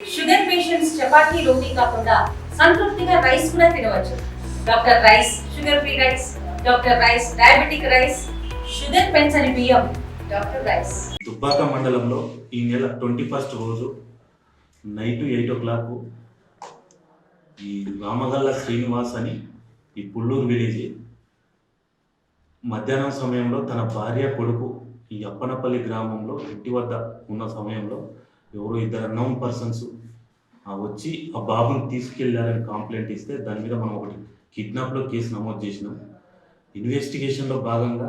Sugar patients chapati రోటీ కాకుండా సంతృప్తిగా rice కూడా తినవచ్చు. Doctor rice sugar free rice doctor rice diabetic rice sugar పెంచని బియ్యం డాక్టర్ రైస్. దుబ్బాక మండలంలో ఈ నెల ట్వంటీ ఫస్ట్ రోజు నైట్ ఎయిట్ ఓ క్లాక్ ఈ రామగల్ల శ్రీనివాస్ అని ఈ పుల్లూరు విలేజ్ మధ్యాహ్నం సమయంలో తన భార్య కొడుకు ఈ అప్పనపల్లి గ్రామంలో ఇంటి వద్ద ఉన్న సమయంలో ఎవరో ఇద్దరు అన్నోన్ పర్సన్స్ వచ్చి ఆ బాబుని తీసుకెళ్ళారని కంప్లైంట్ ఇస్తే దాని మీద మనం ఒకటి కిడ్నాప్లో కేసు నమోదు చేసినాం. ఇన్వెస్టిగేషన్లో భాగంగా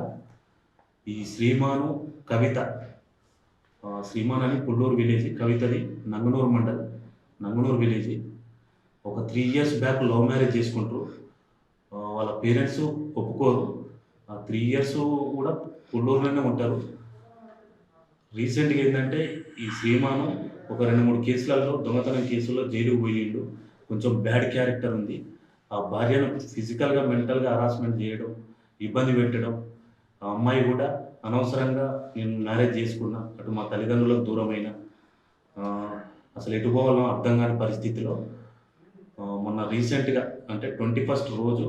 ఈ శ్రీమాను కవిత శ్రీమాన్ అని పుల్లూరు విలేజ్ కవితది నంగనూరు మండల్ నంగనూరు విలేజ్ ఒక three years back love marriage చేసుకుంటారు వాళ్ళ పేరెంట్స్ ఒప్పుకోరు. ఆ త్రీ ఇయర్స్ కూడా పుల్లూరులోనే ఉంటారు. రీసెంట్గా ఏంటంటే ఈ శ్రీమాను ఒక రెండు మూడు కేసులలో దొంగతనం కేసుల్లో జైలుకు పోయిండు. కొంచెం బ్యాడ్ క్యారెక్టర్ ఉంది. ఆ భార్యను ఫిజికల్గా మెంటల్గా హరాస్మెంట్ చేయడం ఇబ్బంది పెట్టడం ఆ అమ్మాయి కూడా అనవసరంగా నేను మ్యారేజ్ చేసుకున్నా అటు మా తల్లిదండ్రులకు దూరమైన. అసలు ఎటు పోవాలో అర్థం కాని పరిస్థితిలో మొన్న రీసెంట్గా అంటే ట్వంటీ ఫస్ట్ రోజు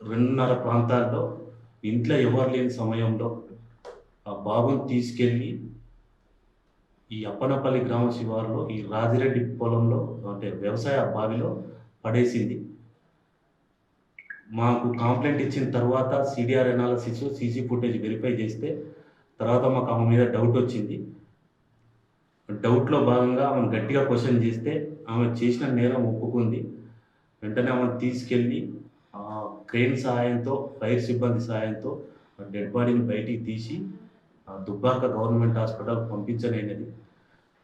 రెండున్నర ప్రాంతాల్లో ఇంట్లో ఎవరు లేని సమయంలో ఆ బాబుని తీసుకెళ్ళి ఈ అప్పనపల్లి గ్రామ శివారులో ఈ రాజిరెడ్డి పొలంలో అంటే వ్యవసాయ బావిలో పడేసింది. మాకు కంప్లైంట్ ఇచ్చిన తర్వాత CDR analysis CC footage verify చేస్తే తర్వాత మాకు ఆమె మీద డౌట్ వచ్చింది. డౌట్లో భాగంగా ఆమెను గట్టిగా క్వశ్చన్ చేస్తే ఆమె చేసిన నేరం ఒప్పుకుంది. వెంటనే ఆమెను తీసుకెళ్ళి ఆ క్రెయిన్ సహాయంతో ఫైర్ సిబ్బంది సహాయంతో డెడ్ బాడీని బయటికి తీసి దుబ్బాక గవర్నమెంట్ హాస్పిటల్ పంపించలేనిది.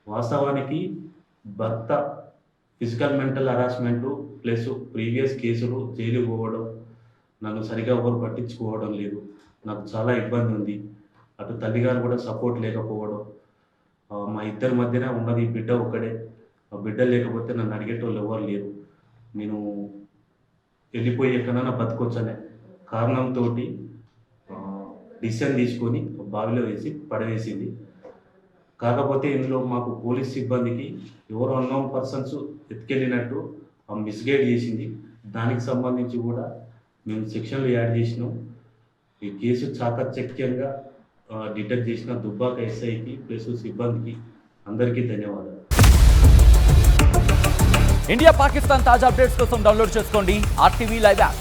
వాస్తవానికి భర్త physical mental harassment plus previous కేసులు జైలు పోవడం నన్ను సరిగా ఎవరు పట్టించుకోవడం లేదు. నాకు చాలా ఇబ్బంది ఉంది. అటు తల్లిగారు కూడా సపోర్ట్ లేకపోవడం మా ఇద్దరి మధ్యన ఉన్నది బిడ్డ ఒక్కడే. ఆ బిడ్డ లేకపోతే నన్ను అడిగేటోళ్ళు ఎవరు లేరు. నేను వెళ్ళిపోయే కన్నా బతకొచ్చనే కారణంతో డిసిషన్ తీసుకొని బావిలో వేసి పడవేసింది. కాకపోతే ఇందులో మాకు పోలీస్ సిబ్బందికి ఎవరో అన్నోన్ పర్సన్స్ ఎత్తుకెళ్ళినట్టు మిస్గైడ్ చేసింది. దానికి సంబంధించి కూడా మేము సెక్షన్లు యాడ్ చేసినాం. ఈ కేసు చాకచక్యంగా డిటెక్ట్ చేసిన దుబ్బాక ఎస్ఐకి ప్లస్ సిబ్బందికి అందరికీ ధన్యవాదాలు. ఇండియా పాకిస్తాన్ తాజా అప్డేట్స్ కోసం డౌన్లోడ్ చేసుకోండి ఆర్టీవీ లైవ్ యాప్.